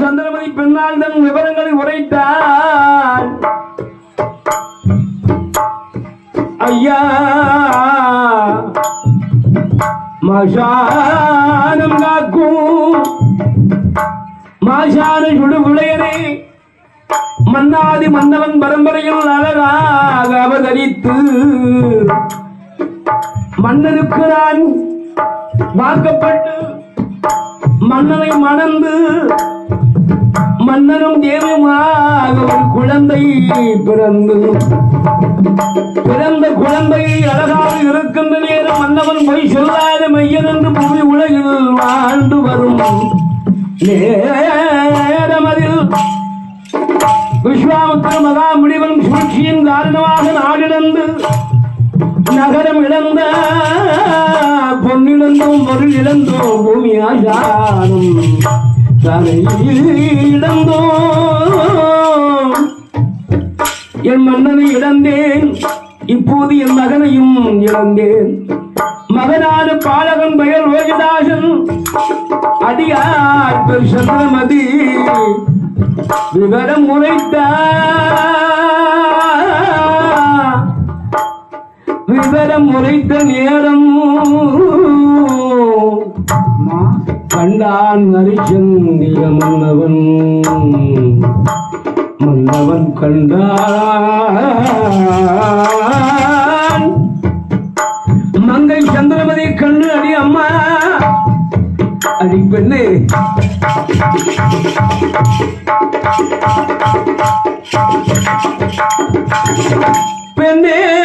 சந்திரமதி பெண்ணால் தன் விவரங்களை உரைத்தார் ஐயா மாஷானம் காக்கும். மாஷான சுடுகுளையனே மன்னாதி மன்னவன் பரம்பரையில் அழகாக அவதரித்து மன்னனுக்கு நான் வாக்கப்பட்டு மன்னனை மணந்து மன்னனும் தேவியுமாக ஒரு குழந்தை பிறந்து பிறந்த குழந்தை அழகாக இருக்கின்ற நேரம் மன்னவன் பொய் சொல்லாத மையன் என்று பூமி உலகில் வாழ்ந்து வரும். நேரம் அதில் விஸ்வாமித்திர மகா முடிவன் சூழ்ச்சியின் காரணமாக நாடிழந்து நகரம் இழந்த பொன்னிழந்தோம் பொருள் இழந்தோம் பூமி ஆசாரம் தரையில் இழந்தோம். என் மன்னனை இழந்தேன். இப்போது என் மகனையும் இழந்தேன். மகனான பாலகன் பெயர் ரோகிதாசன். அடியார் பெரு சந்திரமதி விவரம் உரைத்த. விவரம் உரைத்த நேரம். கண்டான் ஹரிச்சந்திர மன்னவன் மன்னவன் கண்டான். மங்கை சந்திரமதி கண்ணு அடி அம்மா. அடி பெண்ணு. பெண்ணே.